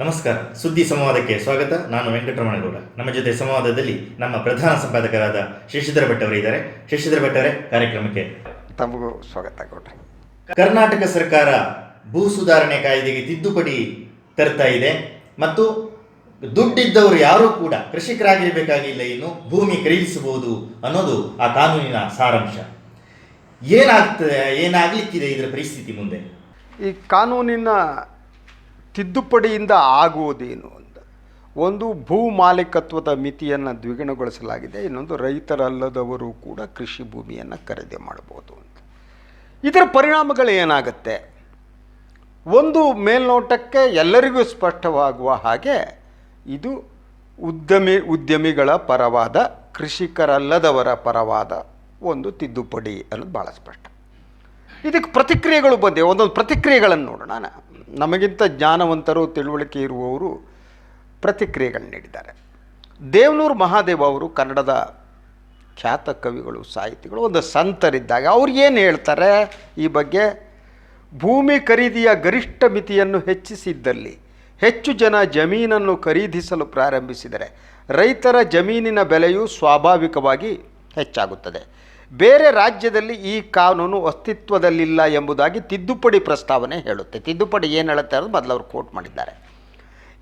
ನಮಸ್ಕಾರ ಸುದ್ದಿ ಸಂವಾದಕ್ಕೆ ಸ್ವಾಗತ. ನಾನು ವೆಂಕಟರಮಣಗೌಡ. ನಮ್ಮ ಜೊತೆ ಸಂವಾದದಲ್ಲಿ ನಮ್ಮ ಪ್ರಧಾನ ಸಂಪಾದಕರಾದ ಶಶಿಧರ ಭಟ್ ಅವರು ಇದ್ದಾರೆ. ಶಶಿಧರ ಭಟ್ ಅವರೇ ಕಾರ್ಯಕ್ರಮಕ್ಕೆ ತಮಗೂ ಸ್ವಾಗತ ಗೌಡ ಕರ್ನಾಟಕ ಸರ್ಕಾರ ಭೂ ಸುಧಾರಣೆ ಕಾಯ್ದೆಗೆ ತಿದ್ದುಪಡಿ ತರ್ತಾ ಇದೆ. ಮತ್ತು ದುಡ್ಡಿದ್ದವರು ಯಾರೂ ಕೂಡ ಕೃಷಿಕರಾಗಿರಬೇಕಾಗಿಲ್ಲ ಇನ್ನು ಭೂಮಿ ಖರೀದಿಸಬಹುದು ಅನ್ನೋದು ಆ ಕಾನೂನಿನ ಸಾರಾಂಶ. ಏನಾಗ್ತದೆ ಏನಾಗಲಿಕ್ಕಿದೆ ಇದರ ಪರಿಸ್ಥಿತಿ ಮುಂದೆ? ಈ ಕಾನೂನಿನ ತಿದ್ದುಪಡಿಯಿಂದ ಆಗುವುದೇನು ಅಂತ. ಒಂದು ಭೂ ಮಾಲೀಕತ್ವದ ಮಿತಿಯನ್ನು ದ್ವಿಗುಣಗೊಳಿಸಲಾಗಿದೆ, ಇನ್ನೊಂದು ರೈತರಲ್ಲದವರು ಕೂಡ ಕೃಷಿ ಭೂಮಿಯನ್ನು ಖರೀದಿ ಮಾಡ್ಬೋದು ಅಂತ. ಇದರ ಪರಿಣಾಮಗಳು ಏನಾಗುತ್ತೆ? ಒಂದು ಮೇಲ್ನೋಟಕ್ಕೆ ಎಲ್ಲರಿಗೂ ಸ್ಪಷ್ಟವಾಗುವ ಹಾಗೆ ಇದು ಉದ್ಯಮಿ, ಉದ್ಯಮಿಗಳ ಪರವಾದ, ಕೃಷಿಕರಲ್ಲದವರ ಪರವಾದ ಒಂದು ತಿದ್ದುಪಡಿ ಅನ್ನೋದು ಭಾಳ ಸ್ಪಷ್ಟ. ಇದಕ್ಕೆ ಪ್ರತಿಕ್ರಿಯೆಗಳು ಬಂದಿವೆ. ಒಂದೊಂದು ಪ್ರತಿಕ್ರಿಯೆಗಳನ್ನು ನೋಡೋಣ ನಮಗಿಂತ ಜ್ಞಾನವಂತರು, ತಿಳುವಳಿಕೆ ಇರುವವರು ಪ್ರತಿಕ್ರಿಯೆಗಳನ್ನು ನೀಡಿದ್ದಾರೆ. ದೇವನೂರು ಮಹಾದೇವ ಅವರು ಕನ್ನಡದ ಖ್ಯಾತ ಕವಿಗಳು, ಸಾಹಿತಿಗಳು ಒಂದು ಸಂತರಿದ್ದಾಗ ಅವ್ರು ಏನು ಹೇಳ್ತಾರೆ? ಈ ಬಗ್ಗೆ ಭೂಮಿ ಖರೀದಿಯ ಗರಿಷ್ಠ ಮಿತಿಯನ್ನು ಹೆಚ್ಚಿಸಿದ್ದಲ್ಲಿ ಹೆಚ್ಚು ಜನ ಜಮೀನನ್ನು ಖರೀದಿಸಲು ಪ್ರಾರಂಭಿಸಿದರೆ ರೈತರ ಜಮೀನಿನ ಬೆಲೆಯು ಸ್ವಾಭಾವಿಕವಾಗಿ ಹೆಚ್ಚಾಗುತ್ತದೆ. ಬೇರೆ ರಾಜ್ಯದಲ್ಲಿ ಈ ಕಾನೂನು ಅಸ್ತಿತ್ವದಲ್ಲಿಲ್ಲ ಎಂಬುದಾಗಿ ತಿದ್ದುಪಡಿ ಪ್ರಸ್ತಾವನೆ ಹೇಳುತ್ತೆ. ತಿದ್ದುಪಡಿ ಏನು ಹೇಳುತ್ತೆ ಅನ್ನೋದು ಮೊದಲು ಅವರು ಕೋಟ್ ಮಾಡಿದ್ದಾರೆ.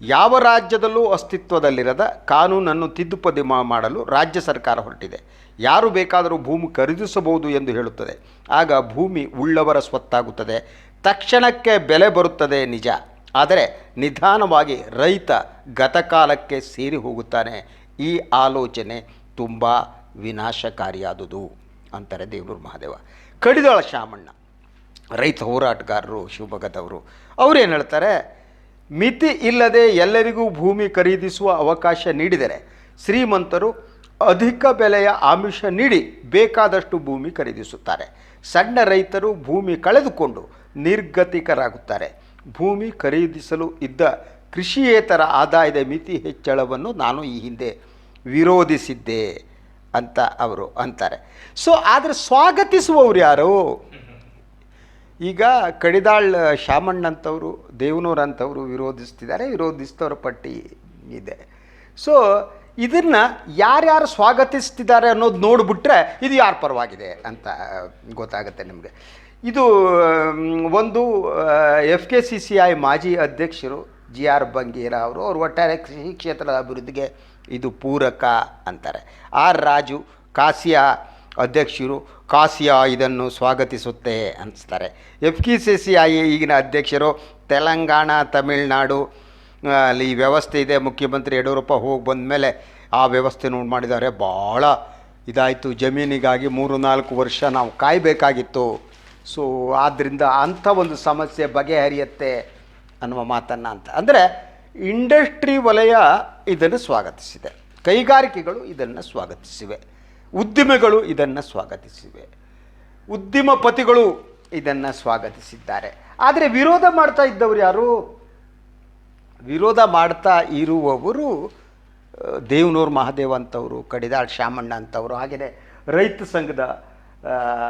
ಯಾವ ರಾಜ್ಯದಲ್ಲೂ ಅಸ್ತಿತ್ವದಲ್ಲಿರದ ಕಾನೂನನ್ನು ತಿದ್ದುಪಡಿ ಮಾಡಲು ರಾಜ್ಯ ಸರ್ಕಾರ ಹೊರಟಿದೆ. ಯಾರು ಬೇಕಾದರೂ ಭೂಮಿ ಖರೀದಿಸಬಹುದು ಎಂದು ಹೇಳುತ್ತದೆ. ಆಗ ಭೂಮಿ ಉಳ್ಳವರ ಸ್ವತ್ತಾಗುತ್ತದೆ. ತಕ್ಷಣಕ್ಕೆ ಬೆಲೆ ಬರುತ್ತದೆ ನಿಜ. ಆದರೆ ನಿಧಾನವಾಗಿ ರೈತ ಗತಕಾಲಕ್ಕೆ ಸೇರಿ ಹೋಗುತ್ತಾನೆ. ಈ ಆಲೋಚನೆ ತುಂಬ ವಿನಾಶಕಾರಿಯಾದುದು. ಅಂತಾರೆ ದೇವನೂರು ಮಹಾದೇವ. ಕಡಿದಾಳ ಶಾಮಣ್ಣ, ರೈತ ಹೋರಾಟಗಾರರು ಶಿವಮೊಗ್ಗದವರು ಅವರು ಏನು ಹೇಳ್ತಾರೆ? ಮಿತಿ ಇಲ್ಲದೆ ಎಲ್ಲರಿಗೂ ಭೂಮಿ ಖರೀದಿಸುವ ಅವಕಾಶ ನೀಡಿದರೆ ಶ್ರೀಮಂತರು ಅಧಿಕ ಬೆಲೆಯ ಆಮಿಷ ನೀಡಿ ಬೇಕಾದಷ್ಟು ಭೂಮಿ ಖರೀದಿಸುತ್ತಾರೆ. ಸಣ್ಣ ರೈತರು ಭೂಮಿ ಕಳೆದುಕೊಂಡು ನಿರ್ಗತಿಕರಾಗುತ್ತಾರೆ. ಭೂಮಿ ಖರೀದಿಸಲು ಇದ್ದ ಕೃಷಿಯೇತರ ಆದಾಯದ ಮಿತಿ ಹೆಚ್ಚಳವನ್ನು ನಾನು ಈ ಹಿಂದೆ ವಿರೋಧಿಸಿದ್ದೆ. ಅಂತ ಅವರು ಅಂತಾರೆ. ಸೊ ಆದರೆ ಸ್ವಾಗತಿಸುವವರು ಯಾರು? ಈಗ ಕಡಿದಾಳ್ ಶಾಮಣ್ಣಂಥವರು ಅಂತವರು ದೇವನೂರು ಅಂತವರು ವಿರೋಧಿಸ್ತಿದ್ದಾರೆ, ವಿರೋಧಿಸ್ತವ್ರ ಪಟ್ಟಿ ಇದೆ. ಸೊ ಇದನ್ನು ಯಾರ್ಯಾರು ಸ್ವಾಗತಿಸ್ತಿದ್ದಾರೆ ಅನ್ನೋದು ನೋಡಿಬಿಟ್ರೆ ಇದು ಯಾರ ಪರವಾಗಿದೆ ಅಂತ ಗೊತ್ತಾಗುತ್ತೆ ನಿಮಗೆ. ಇದು ಒಂದು F K C C I ಮಾಜಿ ಅಧ್ಯಕ್ಷರು ಜಿ ಆರ್ ಬಂಗೇರ ಅವರು ಅವರು ಒಟ್ಟಾರೆ ಕೃಷಿ ಕ್ಷೇತ್ರದ ಅಭಿವೃದ್ಧಿಗೆ ಇದು ಪೂರಕ ಅಂತಾರೆ. ಆರ್ ರಾಜು ಕಾಸಿಯಾ ಅಧ್ಯಕ್ಷರು, ಕಾಸಿಯಾ ಇದನ್ನು ಸ್ವಾಗತಿಸುತ್ತೆ ಅನ್ನಿಸ್ತಾರೆ F K C C I ಈಗಿನ ಅಧ್ಯಕ್ಷರು ತೆಲಂಗಾಣ, ತಮಿಳುನಾಡು, ಅಲ್ಲಿ ಈ ವ್ಯವಸ್ಥೆ ಇದೆ. ಮುಖ್ಯಮಂತ್ರಿ ಯಡಿಯೂರಪ್ಪ ಹೋಗಿ ಬಂದಮೇಲೆ ಆ ವ್ಯವಸ್ಥೆ ನೋಡಿ ಮಾಡಿದ್ದಾರೆ. ಭಾಳ ಇದಾಯಿತು. ಜಮೀನಿಗಾಗಿ ಮೂರು ನಾಲ್ಕು ವರ್ಷ ನಾವು ಕಾಯಬೇಕಾಗಿತ್ತು. ಸೊ ಆದ್ದರಿಂದ ಅಂಥ ಒಂದು ಸಮಸ್ಯೆ ಬಗೆಹರಿಯುತ್ತೆ ಅನ್ನುವ ಮಾತನ್ನು ಅಂತ. ಅಂದರೆ ಇಂಡಸ್ಟ್ರಿ ವಲಯ ಇದನ್ನು ಸ್ವಾಗತಿಸಿದೆ. ಕೈಗಾರಿಕೆಗಳು ಇದನ್ನು ಸ್ವಾಗತಿಸಿವೆ. ಉದ್ದಿಮೆಗಳು ಇದನ್ನು ಸ್ವಾಗತಿಸಿವೆ. ಉದ್ಯಮಪತಿಗಳು ಇದನ್ನು ಸ್ವಾಗತಿಸಿದ್ದಾರೆ. ಆದರೆ ವಿರೋಧ ಮಾಡ್ತಾ ಇದ್ದವರು ಯಾರು? ವಿರೋಧ ಮಾಡ್ತಾ ಇರುವವರು ದೇವನೂರು ಮಹಾದೇವ ಅಂತವರು, ಕಡಿದಾಳ್ ಶ್ಯಾಮಣ್ಣ ಅಂತವರು, ಹಾಗೆಯೇ ರೈತ ಸಂಘದ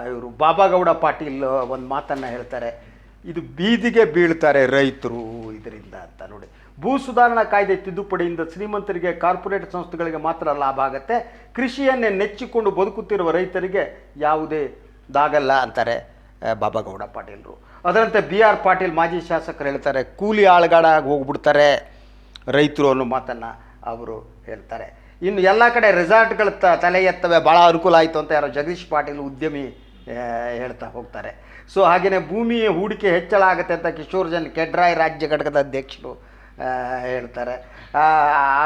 ಇವರು ಬಾಬಾಗೌಡ ಪಾಟೀಲ್ ಒಂದು ಮಾತನ್ನು ಹೇಳ್ತಾರೆ. ಇದು ಬೀದಿಗೆ ಬೀಳ್ತಾರೆ ರೈತರು ಇದರಿಂದ ಅಂತ ನೋಡಿ. ಭೂ ಸುಧಾರಣಾ ಕಾಯ್ದೆ ತಿದ್ದುಪಡಿಯಿಂದ ಶ್ರೀಮಂತರಿಗೆ ಕಾರ್ಪೊರೇಟ್ ಸಂಸ್ಥೆಗಳಿಗೆ ಮಾತ್ರ ಲಾಭ ಆಗುತ್ತೆ. ಕೃಷಿಯನ್ನೇ ನೆಚ್ಚಿಕೊಂಡು ಬದುಕುತ್ತಿರುವ ರೈತರಿಗೆ ಯಾವುದೇ ದಾಗಲ್ಲ ಅಂತಾರೆ ಬಾಬಾಗೌಡ ಪಾಟೀಲರು. ಅದರಂತೆ ಬಿ ಆರ್ ಪಾಟೀಲ್ ಮಾಜಿ ಶಾಸಕರು ಹೇಳ್ತಾರೆ, ಕೂಲಿ ಆಳುಗಾಡಾಗಿ ಹೋಗ್ಬಿಡ್ತಾರೆ ರೈತರು ಅನ್ನೋ ಮಾತನ್ನು ಅವರು ಹೇಳ್ತಾರೆ. ಇನ್ನು ಎಲ್ಲ ಕಡೆ ರೆಸಾರ್ಟ್ಗಳು ತಲೆ ಎತ್ತವೆ, ಭಾಳ ಅನುಕೂಲ ಆಯಿತು ಅಂತ ಯಾರೋ ಜಗದೀಶ್ ಪಾಟೀಲ್ ಉದ್ಯಮಿ ಹೇಳ್ತಾ ಹೋಗ್ತಾರೆ. ಸೊ ಹಾಗೆಯೇ ಭೂಮಿಯ ಹೂಡಿಕೆ ಹೆಚ್ಚಳ ಆಗುತ್ತೆ ಅಂತ ಕಿಶೋರ್ ಜನ್ ಕೆಡ್ರಾಯ್ ರಾಜ್ಯ ಘಟಕದ ಅಧ್ಯಕ್ಷರು ಹೇಳ್ತಾರೆ.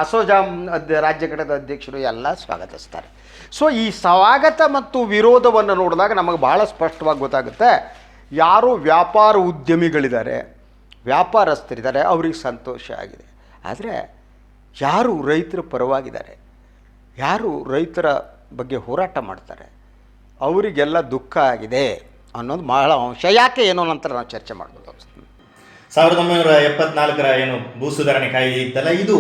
ಅಸೋಜಾಮ್ ಅಧ್ಯ ರಾಜ್ಯ ಘಟಕದ ಅಧ್ಯಕ್ಷರು ಎಲ್ಲ ಸ್ವಾಗತಿಸ್ತಾರೆ. ಸೊ ಈ ಸ್ವಾಗತ ಮತ್ತು ವಿರೋಧವನ್ನು ನೋಡಿದಾಗ ನಮಗೆ ಭಾಳ ಸ್ಪಷ್ಟವಾಗಿ ಗೊತ್ತಾಗುತ್ತೆ. ಯಾರು ವ್ಯಾಪಾರ ಉದ್ಯಮಿಗಳಿದ್ದಾರೆ, ವ್ಯಾಪಾರಸ್ಥರಿದ್ದಾರೆ, ಅವ್ರಿಗೆ ಸಂತೋಷ ಆಗಿದೆ. ಆದರೆ, ಯಾರು ರೈತರ ಪರವಾಗಿದ್ದಾರೆ, ಯಾರು ರೈತರ ಬಗ್ಗೆ ಹೋರಾಟ ಮಾಡ್ತಾರೆ, ಅವರಿಗೆಲ್ಲ ದುಃಖ ಆಗಿದೆ ಅನ್ನೋದು ಬಹಳ ಅಂಶ. ಯಾಕೆ ಏನೋ ನಂತರ ನಾವು ಚರ್ಚೆ ಮಾಡ್ಬೋದು. ಸಾವಿರದ ಒಂಬೈನೂರ ಎಪ್ಪತ್ನಾಲ್ಕರ ಏನು ಭೂ ಸುಧಾರಣೆ ಕಾಯ್ದೆ ಇತ್ತಲ್ಲ, ಇದು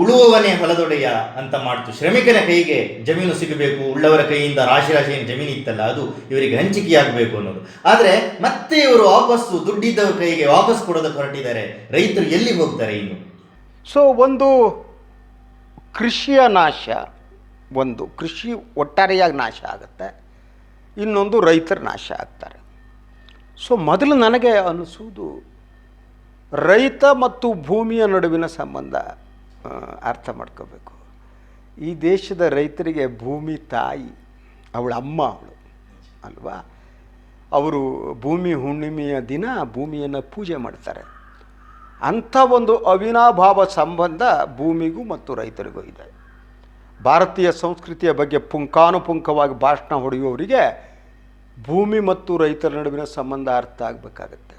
ಉಳುವವನೇ ಹೊಲದೊಡೆಯ ಅಂತ ಮಾಡ್ತು. ಶ್ರಮಿಕನ ಕೈಗೆ ಜಮೀನು ಸಿಗಬೇಕು, ಉಳ್ಳವರ ಕೈಯಿಂದ ರಾಶಿ ರಾಶಿ ಏನು ಜಮೀನು ಇತ್ತಲ್ಲ, ಅದು ಇವರಿಗೆ ಹಂಚಿಕೆಯಾಗಬೇಕು ಅನ್ನೋದು. ಆದರೆ ಮತ್ತೆ ಇವರು ವಾಪಸ್ಸು ದುಡ್ಡಿದ್ದವರ ಕೈಗೆ ವಾಪಸ್ ಕೊಡೋದಕ್ಕೆ ಹೊರಟಿದ್ದಾರೆ, ರೈತರು ಎಲ್ಲಿ ಹೋಗ್ತಾರೆ ಇನ್ನು? ಸೊ ಒಂದು ಕೃಷಿಯ ನಾಶ, ಒಂದು ಕೃಷಿ ಒಟ್ಟಾರೆಯಾಗಿ ನಾಶ ಆಗುತ್ತೆ, ಇನ್ನೊಂದು ರೈತರ ನಾಶ ಆಗ್ತಾರೆ. ಸೊ ಮೊದಲು ನನಗೆ ಅನಿಸುವುದು ರೈತ ಮತ್ತು ಭೂಮಿಯ ನಡುವಿನ ಸಂಬಂಧ ಅರ್ಥ ಮಾಡ್ಕೋಬೇಕು. ಈ ದೇಶದ ರೈತರಿಗೆ ಭೂಮಿ ತಾಯಿ, ಅವಳ ಅಮ್ಮ ಅವಳು, ಅಲ್ವಾ? ಅವರು ಭೂಮಿ ಹುಣ್ಣಿಮೆಯ ದಿನ ಭೂಮಿಯನ್ನು ಪೂಜೆ ಮಾಡ್ತಾರೆ. ಅಂಥ ಒಂದು ಅವಿನಾಭಾವ ಸಂಬಂಧ ಭೂಮಿಗೂ ಮತ್ತು ರೈತರಿಗೂ ಇದೆ. ಭಾರತೀಯ ಸಂಸ್ಕೃತಿಯ ಬಗ್ಗೆ ಪುಂಕಾನುಪುಂಕವಾಗಿ ಭಾಷಣ ಹೊಡೆಯುವವರಿಗೆ ಭೂಮಿ ಮತ್ತು ರೈತರ ನಡುವಿನ ಸಂಬಂಧ ಅರ್ಥ ಆಗಬೇಕಾಗತ್ತೆ.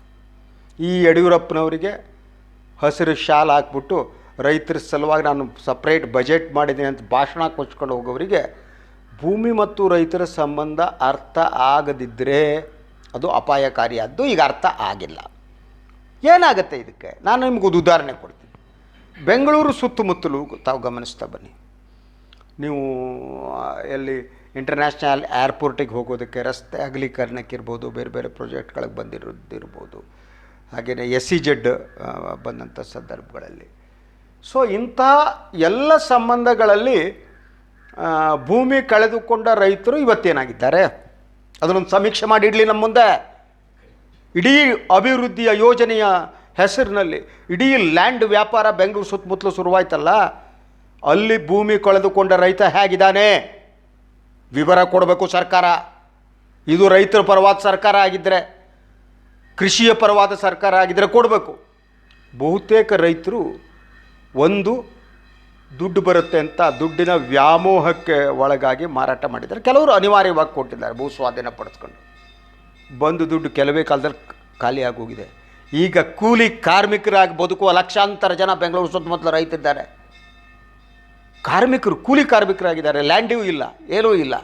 ಈ ಯಡಿಯೂರಪ್ಪನವರಿಗೆ ಹಸಿರು ಶಾಲ್ ಹಾಕ್ಬಿಟ್ಟು ರೈತರ ಸಲುವಾಗಿ ನಾನು ಸಪ್ರೇಟ್ ಬಜೆಟ್ ಮಾಡಿದ್ದೀನಿ ಅಂತ ಭಾಷಣ ಕೊಚ್ಕೊಂಡು ಹೋಗೋವರಿಗೆ ಭೂಮಿ ಮತ್ತು ರೈತರ ಸಂಬಂಧ ಅರ್ಥ ಆಗದಿದ್ದರೆ ಅದು ಅಪಾಯಕಾರಿಯಾದ್ದು ಈಗ ಅರ್ಥ ಆಗಿಲ್ಲ. ಏನಾಗುತ್ತೆ ಇದಕ್ಕೆ? ನಾನು ನಿಮಗೊಂದು ಉದಾಹರಣೆ ಕೊಡ್ತೀನಿ. ಬೆಂಗಳೂರು ಸುತ್ತಮುತ್ತಲು ತಾವು ಗಮನಿಸ್ತಾ ಬನ್ನಿ. ನೀವು ಎಲ್ಲಿ ಇಂಟರ್ನ್ಯಾಷನಲ್ ಏರ್ಪೋರ್ಟಿಗೆ ಹೋಗೋದಕ್ಕೆ, ರಸ್ತೆ ಅಗಲೀಕರಣಕ್ಕಿರ್ಬೋದು ಬೇರೆ ಬೇರೆ ಪ್ರಾಜೆಕ್ಟ್ಗಳಿಗೆ ಬಂದಿರೋದಿರ್ಬೋದು ಹಾಗೆಯೇ ಎಸ್ ಸಿ ಜೆಡ್ ಬಂದಂಥ ಸಂದರ್ಭಗಳಲ್ಲಿ. ಸೊ ಇಂಥ ಎಲ್ಲ ಸಂಬಂಧಗಳಲ್ಲಿ ಭೂಮಿ ಕಳೆದುಕೊಂಡ ರೈತರು ಇವತ್ತೇನಾಗಿದ್ದಾರೆ? ಅದನ್ನೊಂದು ಸಮೀಕ್ಷೆ ಮಾಡಿ ಇಡಲಿ ನಮ್ಮ ಮುಂದೆ. ಇಡೀ ಅಭಿವೃದ್ಧಿಯ ಯೋಜನೆಯ ಹೆಸರಿನಲ್ಲಿ, ಇಡೀ ಲ್ಯಾಂಡ್ ವ್ಯಾಪಾರ ಬೆಂಗಳೂರು ಸುತ್ತಮುತ್ತಲು ಶುರುವಾಯ್ತಲ್ಲ? ಅಲ್ಲಿ ಭೂಮಿ ಕಳೆದುಕೊಂಡ ರೈತ ಹೇಗಿದ್ದಾನೆ? ವಿವರ ಕೊಡಬೇಕು ಸರ್ಕಾರ. ಇದು ರೈತರ ಪರವಾದ ಸರ್ಕಾರ ಆಗಿದ್ದರೆ ಕೃಷಿಯ ಪರವಾದ ಸರ್ಕಾರ ಆಗಿದ್ದರೆ ಕೊಡಬೇಕು. ಬಹುತೇಕ ರೈತರು ಒಂದು, ದುಡ್ಡು ಬರುತ್ತೆ ಅಂತ ದುಡ್ಡಿನ ವ್ಯಾಮೋಹಕ್ಕೆ ಒಳಗಾಗಿ ಮಾರಾಟ ಮಾಡಿದ್ದಾರೆ. ಕೆಲವರು ಅನಿವಾರ್ಯವಾಗಿ ಕೊಟ್ಟಿದ್ದಾರೆ, ಭೂ ಸ್ವಾಧೀನ ಪಡಿಸ್ಕೊಂಡು ಬಂದು ದುಡ್ಡು ಕೆಲವೇ ಕಾಲದಲ್ಲಿ ಖಾಲಿ ಹೋಗಿದೆ ಈಗ ಕೂಲಿ ಕಾರ್ಮಿಕರಾಗಿ ಬದುಕುವ ಲಕ್ಷಾಂತರ ಜನ ಬೆಂಗಳೂರು ಸುತ್ತಮುತ್ತಲ ರೈತಿದ್ದಾರೆ. ಕಾರ್ಮಿಕರು, ಕೂಲಿ ಕಾರ್ಮಿಕರಾಗಿದ್ದಾರೆ ಲ್ಯಾಂಡಿಯೂ ಇಲ್ಲ, ಏನೂ ಇಲ್ಲ.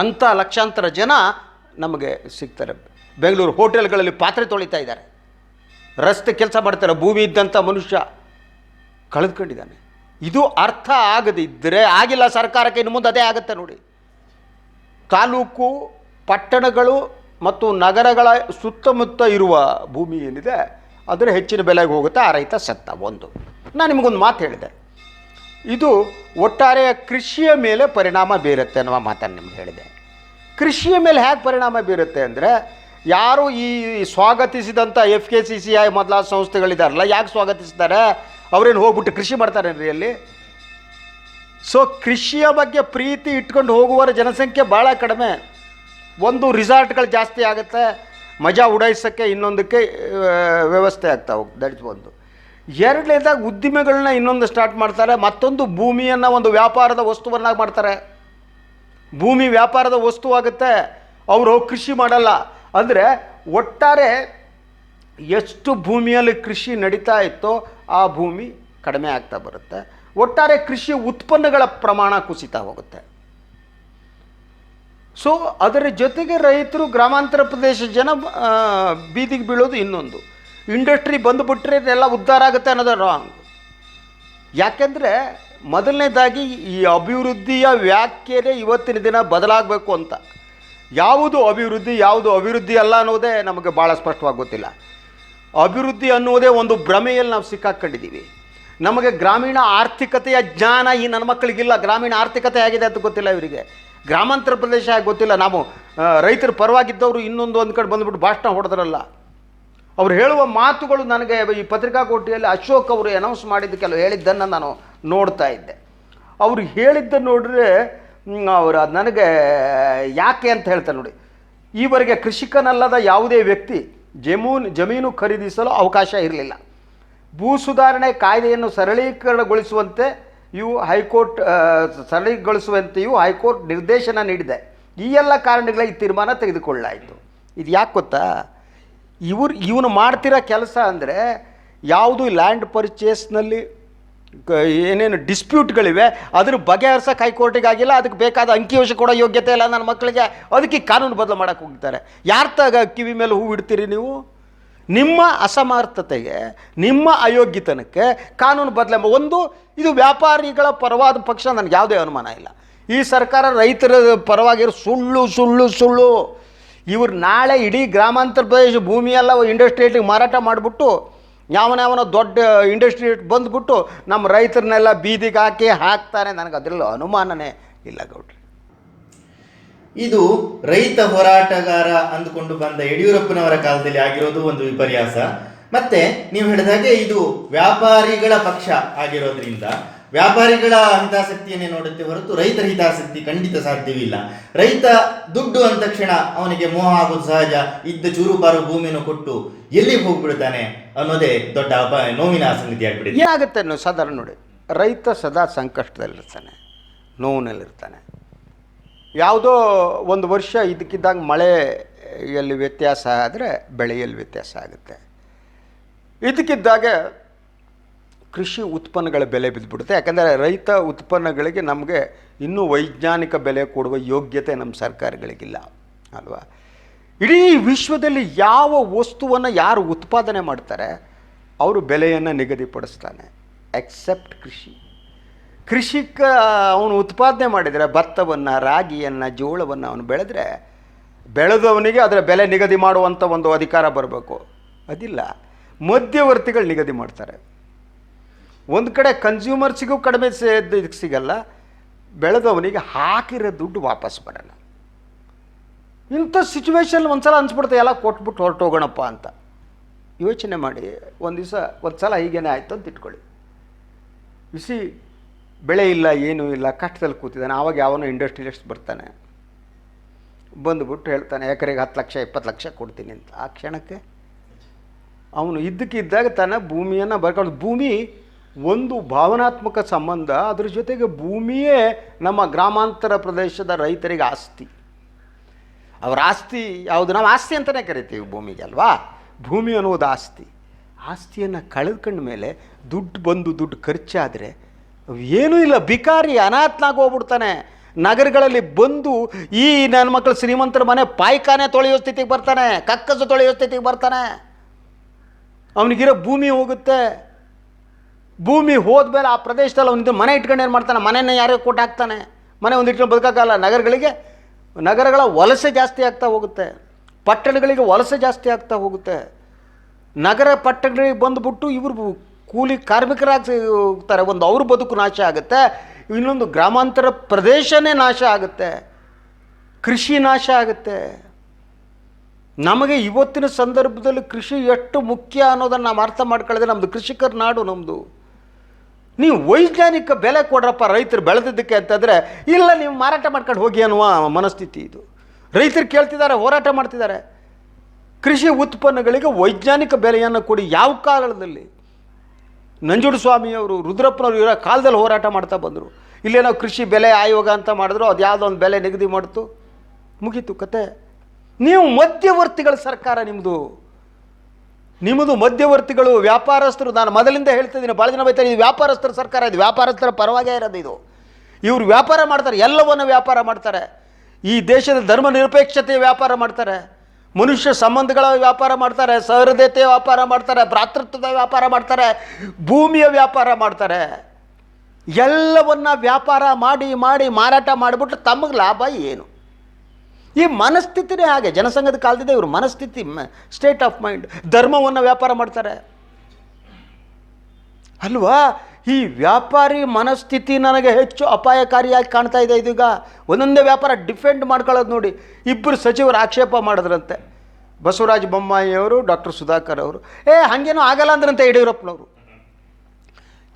ಅಂಥ ಲಕ್ಷಾಂತರ ಜನ ನಮಗೆ ಸಿಗ್ತಾರೆ. ಬೆಂಗಳೂರು ಹೋಟೆಲ್ಗಳಲ್ಲಿ ಪಾತ್ರೆ ತೊಳಿತಾ ಇದ್ದಾರೆ. ರಸ್ತೆ ಕೆಲಸ ಮಾಡ್ತಾರೆ, ಭೂಮಿ ಇದ್ದಂಥ ಮನುಷ್ಯ. ಕಳೆದುಕೊಂಡಿದ್ದಾನೆ. ಇದು ಅರ್ಥ ಆಗದಿದ್ದರೆ ಆಗಿಲ್ಲ ಸರ್ಕಾರಕ್ಕೆ, ಇನ್ನು ಮುಂದೆ ಅದೇ ಆಗುತ್ತೆ ನೋಡಿ. ತಾಲೂಕು, ಪಟ್ಟಣಗಳು ಮತ್ತು ನಗರಗಳ ಸುತ್ತಮುತ್ತ ಇರುವ ಭೂಮಿ ಏನಿದೆ, ಅದರ ಹೆಚ್ಚಿನ ಬೆಲೆಗೆ ಹೋಗುತ್ತೆ, ಆ ರೈತ ಸತ್ತ. ಒಂದು. ನಾನು ನಿಮಗೊಂದು ಮಾತು ಹೇಳಿದೆ. ಇದು ಒಟ್ಟಾರೆ ಕೃಷಿಯ ಮೇಲೆ ಪರಿಣಾಮ ಬೀರುತ್ತೆ ಅನ್ನುವ ಮಾತನ್ನು ನಿಮ್ಗೆ ಹೇಳಿದೆ. ಕೃಷಿಯ ಮೇಲೆ ಹೇಗೆ ಪರಿಣಾಮ ಬೀರುತ್ತೆ ಅಂದರೆ ಯಾರು ಈ ಸ್ವಾಗತಿಸಿದಂಥ F K C C I ಮೊದಲಾದ ಸಂಸ್ಥೆಗಳಿದಾರಲ್ಲ, ಯಾಕೆ ಸ್ವಾಗತಿಸ್ತಾರೆ? ಅವ್ರೇನು ಹೋಗ್ಬಿಟ್ಟು ಕೃಷಿ ಮಾಡ್ತಾರೇನ್ರಿ ಅಲ್ಲಿ? ಸೊ ಕೃಷಿಯ ಬಗ್ಗೆ ಪ್ರೀತಿ ಇಟ್ಕೊಂಡು ಹೋಗುವವರ ಜನಸಂಖ್ಯೆ ಭಾಳ ಕಡಿಮೆ. ಒಂದು ರಿಸಾರ್ಟ್ಗಳು ಜಾಸ್ತಿ ಆಗುತ್ತೆ, ಮಜಾ ಉಡಾಯಿಸೋಕ್ಕೆ ಇನ್ನೊಂದಕ್ಕೆ ವ್ಯವಸ್ಥೆ ಆಗ್ತಾ ಹೋಗಿ, ದಟ್ಸ್ ಒಂದು. ಎರಡನೇದಾಗ ಉದ್ದಿಮೆಗಳನ್ನ ಇನ್ನೊಂದು ಸ್ಟಾರ್ಟ್ ಮಾಡ್ತಾರೆ, ಮತ್ತೊಂದು ಭೂಮಿಯನ್ನು ಒಂದು ವ್ಯಾಪಾರದ ವಸ್ತುವನ್ನಾಗಿ ಮಾಡ್ತಾರೆ. ಭೂಮಿ ವ್ಯಾಪಾರದ ವಸ್ತು ಆಗುತ್ತೆ, ಅವರು ಕೃಷಿ ಮಾಡಲ್ಲ. ಅಂದರೆ ಒಟ್ಟಾರೆ ಎಷ್ಟು ಭೂಮಿಯಲ್ಲಿ ಕೃಷಿ ನಡೀತಾ ಇತ್ತೋ ಆ ಭೂಮಿ ಕಡಿಮೆ ಆಗ್ತಾ ಬರುತ್ತೆ. ಒಟ್ಟಾರೆ ಕೃಷಿ ಉತ್ಪನ್ನಗಳ ಪ್ರಮಾಣ ಕುಸಿತಾ ಹೋಗುತ್ತೆ. ಸೊ ಅದರ ಜೊತೆಗೆ ರೈತರು ಗ್ರಾಮಾಂತರ ಪ್ರದೇಶ ಜನ ಬೀದಿಗೆ ಬೀಳೋದು ಇನ್ನೊಂದು. ಇಂಡಸ್ಟ್ರಿ ಬಂದುಬಿಟ್ರೆ ಎಲ್ಲ ಉದ್ಧಾರ ಆಗುತ್ತೆ ಅನ್ನೋದು ರಾಂಗ್ ಯಾಕೆಂದರೆ ಮೊದಲನೇದಾಗಿ ಈ ಅಭಿವೃದ್ಧಿಯ ವ್ಯಾಖ್ಯೆನೇ ಇವತ್ತಿನ ದಿನ ಬದಲಾಗಬೇಕು ಅಂತ. ಯಾವುದು ಅಭಿವೃದ್ಧಿ ಯಾವುದು ಅಭಿವೃದ್ಧಿ ಅಲ್ಲ ಅನ್ನೋದೇ ನಮಗೆ ಭಾಳ ಸ್ಪಷ್ಟವಾಗಿ ಗೊತ್ತಿಲ್ಲ. ಅಭಿವೃದ್ಧಿ ಅನ್ನೋದೇ ಒಂದು ಭ್ರಮೆಯಲ್ಲಿ ನಾವು ಸಿಕ್ಕಾಕ್ಕೊಂಡಿದ್ದೀವಿ ನಮಗೆ ಗ್ರಾಮೀಣ ಆರ್ಥಿಕತೆಯ ಜ್ಞಾನ ಈ ನನ್ನ ಮಕ್ಕಳಿಗಿಲ್ಲ. ಗ್ರಾಮೀಣ ಆರ್ಥಿಕತೆ ಆಗಿದೆ ಅಂತ ಗೊತ್ತಿಲ್ಲ ಇವರಿಗೆ. ಗ್ರಾಮಾಂತರ ಪ್ರದೇಶ ಗೊತ್ತಿಲ್ಲ. ನಾವು ರೈತರ ಪರವಾಗಿದ್ದವರು ಇನ್ನೊಂದು ಒಂದು ಕಡೆ ಬಂದುಬಿಟ್ಟು ಭಾಷಣ ಹೊಡೆದ್ರಲ್ಲ. ಅವ್ರು ಹೇಳುವ ಮಾತುಗಳು ನನಗೆ ಈ ಪತ್ರಿಕಾಗೋಷ್ಠಿಯಲ್ಲಿ ಅಶೋಕ್ ಅವರು ಅನೌನ್ಸ್ ಮಾಡಿದ್ದು ಕೆಲವು ಹೇಳಿದ್ದನ್ನು ನಾನು ನೋಡ್ತಾ ಇದ್ದೆ. ಅವರು ಹೇಳಿದ್ದನ್ನು ನೋಡಿದ್ರೆ ಅವರು ನನಗೆ ಯಾಕೆ ಅಂತ ಹೇಳ್ತಾರೆ ನೋಡಿ. ಈವರೆಗೆ ಕೃಷಿಕನಲ್ಲದ ಯಾವುದೇ ವ್ಯಕ್ತಿ ಜಮೂನ್, ಜಮೀನು ಖರೀದಿಸಲು ಅವಕಾಶ ಇರಲಿಲ್ಲ. ಭೂ ಸುಧಾರಣೆ ಕಾಯ್ದೆಯನ್ನು ಸರಳೀಕರಣಗೊಳಿಸುವಂತೆ ಇವು ಹೈಕೋರ್ಟ್ ಸರಳೀಕರಿಸುವಂತೆ ಸರಳೀಗೊಳಿಸುವಂತೆಯೂ ಹೈಕೋರ್ಟ್ ನಿರ್ದೇಶನ ನೀಡಿದೆ. ಈ ಎಲ್ಲ ಕಾರಣಗಳ ಈ ತೀರ್ಮಾನ ತೆಗೆದುಕೊಳ್ಳಲಾಯಿತು. ಇದು ಯಾಕೆ ಗೊತ್ತಾ? ಇವ್ರು, ಇವನು ಮಾಡ್ತಿರೋ ಕೆಲಸ ಅಂದರೆ ಯಾವುದು ಲ್ಯಾಂಡ್ ಪರ್ಚೇಸ್ನಲ್ಲಿ ಏನೇನು ಡಿಸ್ಪ್ಯೂಟ್ಗಳಿವೆ ಅದ್ರ ಬಗೆಹರ್ಸಕ್ಕೆ ಹೈಕೋರ್ಟಿಗೆ ಆಗಿಲ್ಲ ಅದಕ್ಕೆ ಬೇಕಾದ ಅಂಕಿಅಂಶ ಕೊಡೋ ಯೋಗ್ಯತೆ ಇಲ್ಲ ನನ್ನ ಮಕ್ಕಳಿಗೆ, ಅದಕ್ಕೆ ಕಾನೂನು ಬದಲು ಮಾಡೋಕೆ ಹೋಗ್ತಾರೆ. ಯಾರ ತಗ ಕಿವಿ ಮೇಲೆ ಹೂ ಇಡ್ತೀರಿ ನೀವು? ನಿಮ್ಮ ಅಸಮರ್ಥತೆಗೆ, ನಿಮ್ಮ ಅಯೋಗ್ಯತನಕ್ಕೆ ಕಾನೂನು ಬದಲ ಒಂದು, ಇದು ವ್ಯಾಪಾರಿಗಳ ಪರವಾದ ಪಕ್ಷ, ನನಗೆ ಯಾವುದೇ ಅನುಮಾನ ಇಲ್ಲ. ಈ ಸರ್ಕಾರ ರೈತರ ಪರವಾಗಿರೋ ಸುಳ್ಳು ಸುಳ್ಳು ಸುಳ್ಳು. ಇವರು ನಾಳೆ ಇಡೀ ಗ್ರಾಮಾಂತರ ಪ್ರದೇಶ ಭೂಮಿಯೆಲ್ಲ ಇಂಡಸ್ಟ್ರಿಯೇಟಿಗೆ ಮಾರಾಟ ಮಾಡಿಬಿಟ್ಟು ಯಾವನ ದೊಡ್ಡ ಇಂಡಸ್ಟ್ರಿ ಬಂದ್ಬಿಟ್ಟು ನಮ್ಮ ರೈತರನ್ನೆಲ್ಲ ಬೀದಿಗೆ ಹಾಕಿ ಹಾಕ್ತಾನೆ ನನಗೆ ಅದರಲ್ಲೂ ಅನುಮಾನನೇ ಇಲ್ಲ ಗೌಡ್ರಿ. ಇದು ರೈತ ಹೋರಾಟಗಾರ ಅಂದುಕೊಂಡು ಬಂದ ಯಡಿಯೂರಪ್ಪನವರ ಕಾಲದಲ್ಲಿ ಆಗಿರೋದು ಒಂದು ವಿಪರ್ಯಾಸ. ಮತ್ತೆ ನೀವು ಹೇಳಿದಾಗೆ ಇದು ವ್ಯಾಪಾರಿಗಳ ಪಕ್ಷ ಆಗಿರೋದ್ರಿಂದ ವ್ಯಾಪಾರಿಗಳ ಹಿತಾಸಕ್ತಿಯನ್ನೇ ನೋಡುತ್ತೆ ಹೊರತು ರೈತರ ಹಿತಾಸಕ್ತಿ ಖಂಡಿತ ಸಾಧ್ಯವಿಲ್ಲ ರೈತ ದುಡ್ಡು ಅಂದ ತಕ್ಷಣ ಅವನಿಗೆ ಮೋಹ ಆಗೋದು ಸಹಜ, ಇದ್ದ ಚೂರುಪಾರು ಭೂಮಿಯನ್ನು ಕೊಟ್ಟು ಎಲ್ಲಿಗೆ ಹೋಗ್ಬಿಡ್ತಾನೆ ಅನ್ನೋದೇ ದೊಡ್ಡ ಅಪ, ನೋವಿನ ಸಂಗತಿ ಆಗ್ಬಿಡುತ್ತೆ. ಏನಾಗುತ್ತೆ ಅನ್ನೋ ಸಾಧಾರಣ ನೋಡಿ, ರೈತ ಸದಾ ಸಂಕಷ್ಟದಲ್ಲಿರ್ತಾನೆ, ನೋವಿನಲ್ಲಿರ್ತಾನೆ. ಯಾವುದೋ ಒಂದು ವರ್ಷ ಇದಕ್ಕಿದ್ದಾಗ ಮಳೆಯಲ್ಲಿ ವ್ಯತ್ಯಾಸ ಆದರೆ ಬೆಳೆಯಲ್ಲಿ ವ್ಯತ್ಯಾಸ ಆಗುತ್ತೆ. ಇದಕ್ಕಿದ್ದಾಗ ಕೃಷಿ ಉತ್ಪನ್ನಗಳ ಬೆಲೆ ಬಿದ್ದುಬಿಡುತ್ತೆ. ಯಾಕಂದರೆ ರೈತ ಉತ್ಪನ್ನಗಳಿಗೆ ನಮಗೆ ಇನ್ನೂ ವೈಜ್ಞಾನಿಕ ಬೆಲೆ ಕೊಡುವ ಯೋಗ್ಯತೆ ನಮ್ಮ ಸರ್ಕಾರಗಳಿಗಿಲ್ಲ, ಅಲ್ವಾ? ಇಡೀ ವಿಶ್ವದಲ್ಲಿ ಯಾವ ವಸ್ತುವನ್ನು ಯಾರು ಉತ್ಪಾದನೆ ಮಾಡ್ತಾರೆ, ಅವರು ಬೆಲೆಯನ್ನು ನಿಗದಿಪಡಿಸ್ತಾನೆ ಎಕ್ಸೆಪ್ಟ್ ಕೃಷಿ. ಕೃಷಿಕ ಅವನು ಉತ್ಪಾದನೆ ಮಾಡಿದರೆ ಭತ್ತವನ್ನು, ರಾಗಿಯನ್ನು, ಜೋಳವನ್ನು ಅವನು ಬೆಳೆದ್ರೆ ಬೆಳೆದವನಿಗೆ ಅದರ ಬೆಲೆ ನಿಗದಿ ಮಾಡುವಂಥ ಒಂದು ಅಧಿಕಾರ ಬರಬೇಕು. ಅದಿಲ್ಲ. ಮಧ್ಯವರ್ತಿಗಳು ನಿಗದಿ ಮಾಡ್ತಾರೆ. ಒಂದು ಕಡೆ ಕನ್ಸ್ಯೂಮರ್ಸಿಗೂ ಕಡಿಮೆ ಇದಕ್ಕೆ ಸಿಗಲ್ಲ, ಬೆಳೆದವನಿಗೆ ಹಾಕಿರೋ ದುಡ್ಡು ವಾಪಸ್ ಬರಲ್ಲ. ಇಂಥ ಸಿಚುವೇಶನ್ ಒಂದ್ಸಲ ಅನಿಸ್ಬಿಡ್ತೆ ಎಲ್ಲ ಕೊಟ್ಬಿಟ್ಟು ಹೊರಟೋಗೋಣಪ್ಪ ಅಂತ. ಯೋಚನೆ ಮಾಡಿ, ಒಂದು ದಿವಸ ಒಂದು ಸಲ ಹೀಗೇನೆ ಆಯಿತು ಅಂತ ಇಟ್ಕೊಳ್ಳಿ. ಬಿಸಿ ಬೆಳೆ ಇಲ್ಲ, ಏನೂ ಇಲ್ಲ, ಕಷ್ಟದಲ್ಲಿ ಕೂತಿದ್ದಾನೆ, ಆವಾಗ ಯಾವನೋ ಇಂಡಸ್ಟ್ರಿಯಲಿಸ್ಟ್ ಬರ್ತಾನೆ. ಬಂದುಬಿಟ್ಟು ಹೇಳ್ತಾನೆ, ಎಕರೆಗೆ ಹತ್ತು ಲಕ್ಷ, ಇಪ್ಪತ್ತು ಲಕ್ಷ ಕೊಡ್ತೀನಿ ಅಂತ. ಆ ಕ್ಷಣಕ್ಕೆ ಅವನು ಇದ್ದಕ್ಕಿದ್ದಾಗ ತನ್ನ ಭೂಮಿಯನ್ನು ಬರ್ಕೊಂಡು, ಭೂಮಿ ಒಂದು ಭಾವನಾತ್ಮಕ ಸಂಬಂಧ ಅದರ ಜೊತೆಗೆ ಭೂಮಿಯೇ ನಮ್ಮ ಗ್ರಾಮಾಂತರ ಪ್ರದೇಶದ ರೈತರಿಗೆ ಆಸ್ತಿ. ಅವರ ಆಸ್ತಿ ಯಾವುದು? ನಾವು ಆಸ್ತಿ ಅಂತಲೇ ಕರಿತೀವಿ ಭೂಮಿಗೆ ಅಲ್ವಾ? ಭೂಮಿ ಅನ್ನೋದು ಆಸ್ತಿ. ಆಸ್ತಿಯನ್ನು ಕಳೆದುಕೊಂಡ ಮೇಲೆ ದುಡ್ಡು ಬಂದು ದುಡ್ಡು ಖರ್ಚಾದರೆ ಏನೂ ಇಲ್ಲ. ಬಿಕಾರಿ ಅನಾಥನಾಗಿ ಹೋಗ್ಬಿಡ್ತಾನೆ. ನಗರಗಳಲ್ಲಿ ಬಂದು ಈ ನನ್ನ ಮಕ್ಕಳು ಶ್ರೀಮಂತರ ಮನೆ ಪಾಯ್ಕಾನೆ ತೊಳೆಯೋ ಸ್ಥಿತಿಗೆ ಬರ್ತಾನೆ. ಕಕ್ಕಸು ತೊಳೆಯೋ ಸ್ಥಿತಿಗೆ ಬರ್ತಾನೆ. ಅವನಿಗಿರೋ ಭೂಮಿ ಹೋಗುತ್ತೆ. ಭೂಮಿ ಹೋದ್ಮೇಲೆ ಆ ಪ್ರದೇಶದಲ್ಲಿ ಅವನಿದ್ದು ಮನೆ ಇಟ್ಕೊಂಡು ಏನು ಮಾಡ್ತಾನೆ? ಮನೆಯನ್ನು ಯಾರಿಗೆ ಕೊಟ್ಟು ಹಾಕ್ತಾನೆ. ಮನೆ ಒಂದು ಇಟ್ಕೊಂಡು ಬದುಕೋಕ್ಕಲ್ಲ ನಗರಗಳಿಗೆ, ನಗರಗಳ ವಲಸೆ ಜಾಸ್ತಿ ಆಗ್ತಾ ಹೋಗುತ್ತೆ. ಪಟ್ಟಣಗಳಿಗೆ ವಲಸೆ ಜಾಸ್ತಿ ಆಗ್ತಾ ಹೋಗುತ್ತೆ. ನಗರ ಪಟ್ಟಣಗಳಿಗೆ ಬಂದುಬಿಟ್ಟು ಇವರು ಕೂಲಿ ಕಾರ್ಮಿಕರಾಗಿ ಹೋಗ್ತಾರೆ. ಒಂದು ಅವ್ರ ಬದುಕು ನಾಶ ಆಗುತ್ತೆ. ಇನ್ನೊಂದು ಗ್ರಾಮಾಂತರ ಪ್ರದೇಶನೇ ನಾಶ ಆಗುತ್ತೆ. ಕೃಷಿ ನಾಶ ಆಗುತ್ತೆ. ನಮಗೆ ಇವತ್ತಿನ ಸಂದರ್ಭದಲ್ಲಿ ಕೃಷಿ ಎಷ್ಟು ಮುಖ್ಯ ಅನ್ನೋದನ್ನು ನಾವು ಅರ್ಥ ಮಾಡ್ಕೊಳ್ಳಿದ್ರೆ ನಮ್ಮದು ಕೃಷಿಕರ ನಾಡು ನಮ್ಮದು ನೀವು ವೈಜ್ಞಾನಿಕ ಬೆಲೆ ಕೊಡ್ರಪ್ಪ ರೈತರು ಬೆಳೆದಿದ್ದಕ್ಕೆ ಅಂತಂದರೆ, ಇಲ್ಲ, ನೀವು ಮಾರಾಟ ಮಾಡ್ಕೊಂಡು ಹೋಗಿ ಅನ್ನುವ ಮನಸ್ಥಿತಿ ಇದು. ರೈತರು ಕೇಳ್ತಿದ್ದಾರೆ, ಹೋರಾಟ ಮಾಡ್ತಿದ್ದಾರೆ. ಕೃಷಿ ಉತ್ಪನ್ನಗಳಿಗೆ ವೈಜ್ಞಾನಿಕ ಬೆಲೆಯನ್ನು ಕೊಡಿ ಯಾವ ಕಾಲದಲ್ಲಿ? ಸ್ವಾಮಿ ಸ್ವಾಮಿಯವರು, ರುದ್ರಪ್ಪನವರು ಇರೋ ಕಾಲದಲ್ಲಿ ಹೋರಾಟ ಮಾಡ್ತಾ ಬಂದರು. ಇಲ್ಲೇ ನಾವು ಕೃಷಿ ಬೆಲೆ ಆಯೋಗ ಅಂತ ಮಾಡಿದ್ರು, ಅದು ಯಾವುದೋ ಒಂದು ಬೆಲೆ ನಿಗದಿ ಮಾಡ್ತು. ಮುಗೀತು ಕತೆ. ನೀವು ಮಧ್ಯವರ್ತಿಗಳ ಸರ್ಕಾರ ನಿಮ್ಮದು ನಿಮ್ಮದು ಮಧ್ಯವರ್ತಿಗಳು ವ್ಯಾಪಾರಸ್ಥರು, ನಾನು ಮೊದಲಿಂದ ಹೇಳ್ತಿದ್ದೀನಿ ಭಾಳ ಜನ ಬೈತಾರೆ, ಇದು ವ್ಯಾಪಾರಸ್ಥರ ಸರ್ಕಾರ, ಇದು ವ್ಯಾಪಾರಸ್ಥರ ಪರವಾಗೇ ಇರೋದು ಇದು. ಇವರು ವ್ಯಾಪಾರ ಮಾಡ್ತಾರೆ, ಎಲ್ಲವನ್ನು ವ್ಯಾಪಾರ ಮಾಡ್ತಾರೆ. ಈ ದೇಶದ ಧರ್ಮ ನಿರಪೇಕ್ಷತೆಯ ವ್ಯಾಪಾರ ಮಾಡ್ತಾರೆ. ಮನುಷ್ಯ ಸಂಬಂಧಗಳ ವ್ಯಾಪಾರ ಮಾಡ್ತಾರೆ, ಸಹೃದಯತೆಯ ವ್ಯಾಪಾರ ಮಾಡ್ತಾರೆ, ಭ್ರಾತೃತ್ವದ ವ್ಯಾಪಾರ ಮಾಡ್ತಾರೆ, ಭೂಮಿಯ ವ್ಯಾಪಾರ ಮಾಡ್ತಾರೆ. ಎಲ್ಲವನ್ನ ವ್ಯಾಪಾರ ಮಾಡಿ ಮಾಡಿ ಮಾರಾಟ ಮಾಡಿಬಿಟ್ಟು ತಮಗೆ ಲಾಭ ಏನು? ಈ ಮನಸ್ಥಿತಿನೇ ಹಾಗೆ, ಜನಸಂಘದ ಕಾಲದಿಂದ ಇವರು ಮನಸ್ಥಿತಿ ಸ್ಟೇಟ್ ಆಫ್ ಮೈಂಡ್ ಧರ್ಮವನ್ನು ವ್ಯಾಪಾರ ಮಾಡ್ತಾರೆ. ಅಲ್ವಾ? ಈ ವ್ಯಾಪಾರಿ ಮನಸ್ಥಿತಿ ನನಗೆ ಹೆಚ್ಚು ಅಪಾಯಕಾರಿಯಾಗಿ ಕಾಣ್ತಾ ಇದೆ ಇದೀಗ. ಒಂದೊಂದೇ ವ್ಯಾಪಾರ ಡಿಫೆಂಡ್ ಮಾಡ್ಕೊಳ್ಳೋದು ನೋಡಿ. ಇಬ್ಬರು ಸಚಿವರು ಆಕ್ಷೇಪ ಮಾಡಿದ್ರಂತೆ. ಬಸವರಾಜ ಬೊಮ್ಮಾಯಿಯವರು, ಡಾಕ್ಟರ್ ಸುಧಾಕರ್ ಅವರು. ಏ, ಹಾಗೇನೂ ಆಗಲ್ಲ ಅಂದ್ರಂತೆ ಯಡಿಯೂರಪ್ಪನವರು.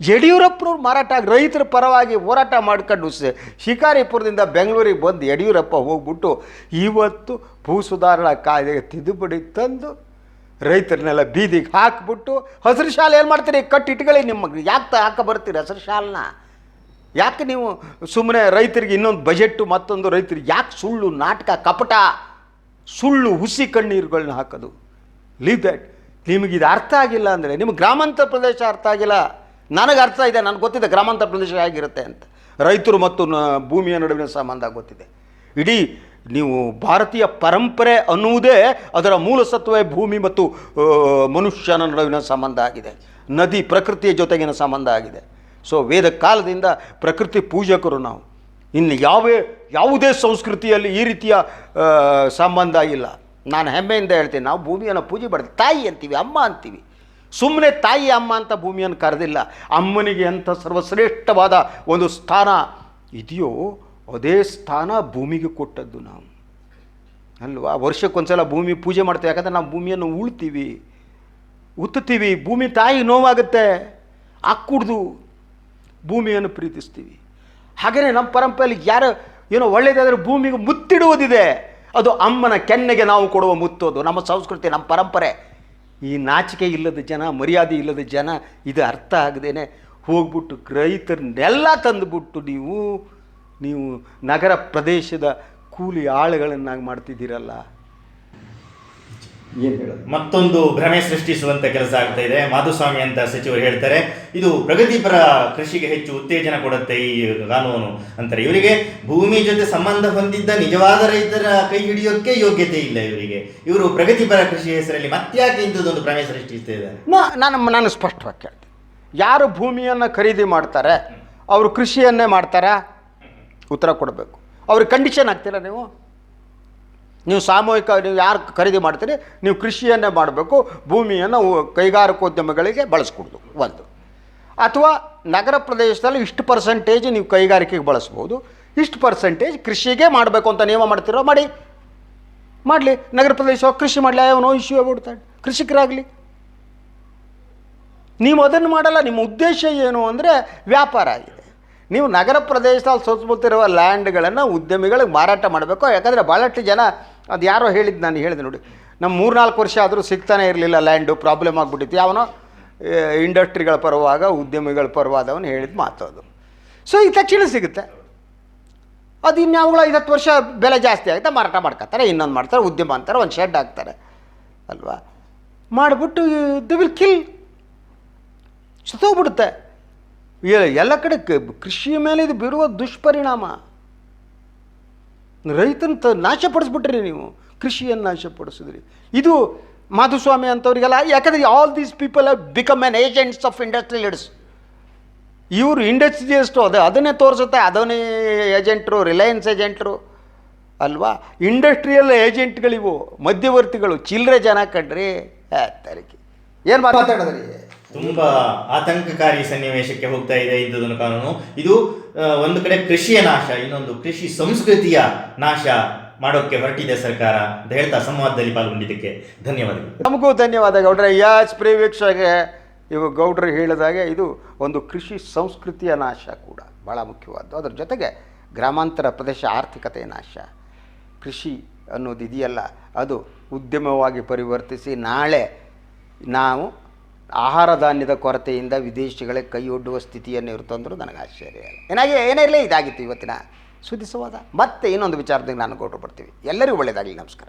ಯಡಿಯೂರಪ್ಪನವ್ರು ಮಾರಾಟ ಆಗಿ ರೈತರ ಪರವಾಗಿ ಹೋರಾಟ ಮಾಡ್ಕೊಂಡು ಶಿಕಾರಿಪುರದಿಂದ ಬೆಂಗಳೂರಿಗೆ ಬಂದು ಯಡಿಯೂರಪ್ಪ ಹೋಗ್ಬಿಟ್ಟು ಇವತ್ತು ಭೂ ಸುಧಾರಣಾ ಕಾಯ್ದೆಗೆ ತಿದ್ದುಪಡಿ ತಂದು ರೈತರನ್ನೆಲ್ಲ ಬೀದಿಗೆ ಹಾಕ್ಬಿಟ್ಟು ಹಸಿರು ಶಾಲೆ ಏನು ಮಾಡ್ತೀರಿ? ಕಟ್ಟಿ ಇಟ್ಕೊಳ್ಳಿ ನಿಮಗೆ ಯಾಕೆ ಹಾಕ ಬರ್ತೀರಿ ಹಸಿರು ಶಾಲನ್ನ ಯಾಕೆ ನೀವು ಸುಮ್ಮನೆ ರೈತರಿಗೆ ಇನ್ನೊಂದು ಬಜೆಟ್ಟು ಮತ್ತೊಂದು ರೈತರಿಗೆ ಯಾಕೆ ಸುಳ್ಳು ನಾಟಕ ಕಪಟ? ಸುಳ್ಳು ಹುಸಿ ಕಣ್ಣೀರುಗಳನ್ನ ಹಾಕೋದು. ಲೀವ್ ದ್ಯಾಟ್ ನಿಮಗಿದು ಅರ್ಥ ಆಗಿಲ್ಲ ಅಂದರೆ ನಿಮಗೆ ಗ್ರಾಮಾಂತರ ಪ್ರದೇಶ ಅರ್ಥ ಆಗಿಲ್ಲ. ನನಗೆ ಅರ್ಥ ಇದೆ, ನನಗೆ ಗೊತ್ತಿದೆ ಗ್ರಾಮಾಂತರ ಪ್ರದೇಶ ಹೇಗಿರುತ್ತೆ ಅಂತ. ರೈತರು ಮತ್ತು ಭೂಮಿಯ ನಡುವಿನ ಸಂಬಂಧ ಗೊತ್ತಿದೆ. ಇಡೀ ನೀವು ಭಾರತೀಯ ಪರಂಪರೆ ಅನ್ನುವುದೇ ಅದರ ಮೂಲ ಸತ್ವೇ ಭೂಮಿ ಮತ್ತು ಮನುಷ್ಯನ ನಡುವಿನ ಸಂಬಂಧ ಆಗಿದೆ. ನದಿ ಪ್ರಕೃತಿಯ ಜೊತೆಗಿನ ಸಂಬಂಧ ಆಗಿದೆ. ಸೊ ವೇದ ಕಾಲದಿಂದ ಪ್ರಕೃತಿ ಪೂಜಕರು ನಾವು. ಇನ್ನು ಯಾವೇ, ಯಾವುದೇ ಸಂಸ್ಕೃತಿಯಲ್ಲಿ ಈ ರೀತಿಯ ಸಂಬಂಧ ಇಲ್ಲ. ನಾನು ಹೆಮ್ಮೆಯಿಂದ ಹೇಳ್ತೀನಿ, ನಾವು ಭೂಮಿಯನ್ನು ಪೂಜೆ ಮಾಡ್ತೀವಿ ತಾಯಿ ಅಂತೀವಿ, ಅಮ್ಮ ಅಂತೀವಿ. ಸುಮ್ಮನೆ ತಾಯಿ ಅಮ್ಮ ಅಂತ ಭೂಮಿಯನ್ನು ಕರೆದಿಲ್ಲ. ಅಮ್ಮನಿಗೆ ಎಂಥ ಸರ್ವಶ್ರೇಷ್ಠವಾದ ಒಂದು ಸ್ಥಾನ ಇದೆಯೋ ಅದೇ ಸ್ಥಾನ ಭೂಮಿಗೆ ಕೊಟ್ಟದ್ದು ನಾವು. ಅಲ್ವಾ? ವರ್ಷಕ್ಕೊಂದ್ಸಲ ಭೂಮಿ ಪೂಜೆ ಮಾಡ್ತೇವೆ. ಯಾಕಂದರೆ ನಾವು ಭೂಮಿಯನ್ನು ಉಳ್ತೀವಿ. ಉತ್ತುತ್ತೀವಿ. ಭೂಮಿ ತಾಯಿ ನೋವಾಗುತ್ತೆ. ಹಾಕ್ಕೂಡ್ದು ಭೂಮಿಯನ್ನು ಪ್ರೀತಿಸ್ತೀವಿ. ಹಾಗೆಯೇ ನಮ್ಮ ಪರಂಪರೆಯಲ್ಲಿ ಯಾರು ಏನೋ ಒಳ್ಳೆಯದಾದರೆ ಭೂಮಿಗೆ ಮುತ್ತಿಡುವುದಿದೆ. ಅದು ಅಮ್ಮನ ಕೆನ್ನೆಗೆ ನಾವು ಕೊಡುವ ಮುತ್ತೋದು ನಮ್ಮ ಸಂಸ್ಕೃತಿ, ನಮ್ಮ ಪರಂಪರೆ. ಈ ನಾಚಿಕೆ ಇಲ್ಲದ ಜನ, ಮರ್ಯಾದೆ ಇಲ್ಲದ ಜನ, ಇದು ಅರ್ಥ ಆಗದೇನೆ ಹೋಗ್ಬಿಟ್ಟು ರೈತರನ್ನೆಲ್ಲ ತಂದುಬಿಟ್ಟು ನೀವು ನೀವು ನಗರ ಪ್ರದೇಶದ ಕೂಲಿ ಆಳುಗಳನ್ನಾಗಿ ಮಾಡ್ತಿದ್ದೀರಲ್ಲ. ಏನು ಹೇಳೋದು? ಮತ್ತೊಂದು ಭ್ರಮೆ ಸೃಷ್ಟಿಸುವಂತ ಕೆಲಸ ಆಗ್ತಾ ಇದೆ. ಮಾಧುಸ್ವಾಮಿ ಅಂತ ಸಚಿವರು ಹೇಳ್ತಾರೆ ಇದು ಪ್ರಗತಿಪರ ಕೃಷಿಗೆ ಹೆಚ್ಚು ಉತ್ತೇಜನ ಕೊಡುತ್ತೆ ಈ ಕಾನೂನು ಅಂತಾರೆ. ಇವರಿಗೆ ಭೂಮಿ ಜೊತೆ ಸಂಬಂಧ ಹೊಂದಿದ್ದ ನಿಜವಾದ ರೈತರ ಕೈ ಹಿಡಿಯೋಕೆ ಯೋಗ್ಯತೆ ಇಲ್ಲ ಇವರಿಗೆ. ಇವರು ಪ್ರಗತಿಪರ ಕೃಷಿ ಹೆಸರಲ್ಲಿ ಮತ್ತ್ಯಾಕೆ ಇಂಥದ್ದೊಂದು ಭ್ರಮೆ ಸೃಷ್ಟಿಸ್ತಾ ಇದ್ದಾರೆ? ನಾನು ನಾನು ಸ್ಪಷ್ಟವಾಗಿ ಕೇಳ್ತೀನಿ ಯಾರು ಭೂಮಿಯನ್ನು ಖರೀದಿ ಮಾಡ್ತಾರೆ ಅವರು ಕೃಷಿಯನ್ನೇ ಮಾಡ್ತಾರಾ? ಉತ್ತರ ಕೊಡಬೇಕು. ಅವ್ರಿಗೆ ಕಂಡೀಷನ್ ಆಗ್ತೀರಾ ನೀವು? ನೀವು ಸಾಮೂಹಿಕ ನೀವು ಯಾರು ಖರೀದಿ ಮಾಡ್ತೀರಿ, ನೀವು ಕೃಷಿಯನ್ನೇ ಮಾಡಬೇಕು, ಭೂಮಿಯನ್ನು ಕೈಗಾರಿಕೋದ್ಯಮಗಳಿಗೆ ಬಳಸ್ಕೊಡೋದು, ಒಂದು. ಅಥವಾ ನಗರ ಪ್ರದೇಶದಲ್ಲಿ ಇಷ್ಟು ಪರ್ಸೆಂಟೇಜ್ ನೀವು ಕೈಗಾರಿಕೆಗೆ ಬಳಸ್ಬೋದು, ಇಷ್ಟು ಪರ್ಸೆಂಟೇಜ್ ಕೃಷಿಗೆ ಮಾಡಬೇಕು ಅಂತ ನಿಯಮ ಮಾಡ್ತಿರೋ, ಮಾಡಿ. ಮಾಡಲಿ. ನಗರ ಪ್ರದೇಶ ಕೃಷಿ ಮಾಡಲಿ. ನೋ ಇಶ್ಯೂ ಆಗಿಬಿಡ್ತಾನೆ ಕೃಷಿಕರಾಗಲಿ. ನೀವು ಅದನ್ನು ಮಾಡಲ್ಲ. ನಿಮ್ಮ ಉದ್ದೇಶ ಏನು ಅಂದರೆ ವ್ಯಾಪಾರ ಆಗಿದೆ ನೀವು ನಗರ ಪ್ರದೇಶದಲ್ಲಿ ಸುತ್ತಮುತ್ತಿರುವ ಲ್ಯಾಂಡ್ಗಳನ್ನು ಉದ್ಯಮಿಗಳಿಗೆ ಮಾರಾಟ ಮಾಡಬೇಕು. ಯಾಕಂದರೆ ಭಾಳಷ್ಟು ಜನ ಅದು ಯಾರೋ ಹೇಳಿದ್ದು ನಾನು ಹೇಳಿದೆ ನೋಡಿ. ನಮ್ಮ ಮೂರ್ನಾಲ್ಕು ವರ್ಷ ಆದರೂ ಸಿಗ್ತಾನೆ ಇರಲಿಲ್ಲ ಲ್ಯಾಂಡು, ಪ್ರಾಬ್ಲಮ್ ಆಗಿಬಿಟ್ಟಿತ್ತು. ಯಾವನೋ ಇಂಡಸ್ಟ್ರಿಗಳ ಪರವಾಗ ಉದ್ಯಮಿಗಳ ಪರವಾದವನು ಹೇಳಿದ ಮಾತು ಅದು. ಸೊ ಈ ತಕ್ಷಣ ಸಿಗುತ್ತೆ. ಅದು ಇನ್ಯಾವುಗಳ ಐದತ್ತು ವರ್ಷ ಬೆಲೆ ಜಾಸ್ತಿ ಆಗುತ್ತೆ ಮಾರಾಟ ಮಾಡ್ಕೊತಾರೆ, ಇನ್ನೊಂದು ಮಾಡ್ತಾರೆ, ಉದ್ಯಮ ಅಂತಾರೆ, ಒಂದು ಶೆಡ್ ಹಾಕ್ತಾರೆ. ಅಲ್ವಾ? ಮಾಡಿಬಿಟ್ಟು, ದಿ ವಿಲ್ ಕಿಲ್. ಸುತ್ತೋಗ್ಬಿಡುತ್ತೆ. ಎಲ್ಲ ಕಡೆ ಕೃಷಿಯ ಮೇಲೆ ಇದು ಬೀರುವ ದುಷ್ಪರಿಣಾಮ. ರೈತನ ತ ನಾಶಪಡಿಸ್ಬಿಟ್ರಿ ನೀವು, ಕೃಷಿಯನ್ನು ನಾಶಪಡಿಸಿದ್ರಿ. ಇದು ಮಾಧುಸ್ವಾಮಿ ಅಂತವ್ರಿಗೆಲ್ಲ, ಯಾಕಂದರೆ all these people have become an agents of industry leaders ಇವರು ಇಂಡಸ್ಟ್ರಿಯಲಿಸ್ಟು ಅದೇ, ಅದನ್ನೇ ತೋರಿಸುತ್ತೆ, ಅದನ್ನೇ ಏಜೆಂಟ್ರು ರಿಲಯನ್ಸ್ ಏಜೆಂಟ್ರು ಅಲ್ವಾ? ಇಂಡಸ್ಟ್ರಿಯಲ್ ಏಜೆಂಟ್ಗಳಿವು ಮಧ್ಯವರ್ತಿಗಳು ಚಿಲ್ಲರೆ ಜನ ಕಣ್ರಿ ತಾರೀಕಿ ಏನು ಮಾತಾಡೋದ್ರಿ? ತುಂಬಾ ಆತಂಕಕಾರಿ ಸನ್ನಿವೇಶಕ್ಕೆ ಹೋಗ್ತಾ ಇದೆ ಇದ್ದುದನ್ನು ಕಾನೂನು. ಇದು ಒಂದು ಕಡೆ ಕೃಷಿಯ ನಾಶ ಇನ್ನೊಂದು ಕೃಷಿ ಸಂಸ್ಕೃತಿಯ ನಾಶ ಮಾಡೋಕ್ಕೆ ಹೊರಟಿದೆ ಸರ್ಕಾರ ಅಂತ ಹೇಳ್ತಾ ಸಂವಾದದಲ್ಲಿ ಪಾಲ್ಗೊಂಡಿದ್ದಕ್ಕೆ ಧನ್ಯವಾದಗಳು. ನಮಗೂ ಧನ್ಯವಾದ ಗೌಡ್ರೆ. ಯಾಚ್ ಪ್ರೇವೀಕ್ಷೆಗೆ ಇವು ಗೌಡ್ರು ಹೇಳಿದಾಗೆ ಇದು ಒಂದು ಕೃಷಿ ಸಂಸ್ಕೃತಿಯ ನಾಶ ಕೂಡ ಭಾಳ ಮುಖ್ಯವಾದ್ದು. ಅದ್ರ ಜೊತೆಗೆ ಗ್ರಾಮಾಂತರ ಪ್ರದೇಶ ಆರ್ಥಿಕತೆಯ ನಾಶ. ಕೃಷಿ ಅನ್ನೋದು ಇದೆಯಲ್ಲ ಅದು ಉದ್ಯಮವಾಗಿ ಪರಿವರ್ತಿಸಿ ನಾಳೆ ನಾವು ಆಹಾರ ಧಾನ್ಯದ ಕೊರತೆಯಿಂದ ವಿದೇಶಿಗಳಿಗೆ ಕೈಯೊಡ್ಡುವ ಸ್ಥಿತಿಯನ್ನು ಇರುತ್ತಂದ್ರೂ ನನಗೆ ಆಶ್ಚರ್ಯ ಏನಾಗಿ ಏನಿರಲಿ ಇದಾಗಿತ್ತು ಇವತ್ತಿನ ಸುದ್ದಿ ಮತ್ತೆ ಇನ್ನೊಂದು ವಿಚಾರದಾಗ ನಾನು ಕೊಟ್ಟು ಬರ್ತೀವಿ. ಎಲ್ಲರಿಗೂ ಒಳ್ಳೆಯದಾಗಲಿ. ನಮಸ್ಕಾರ.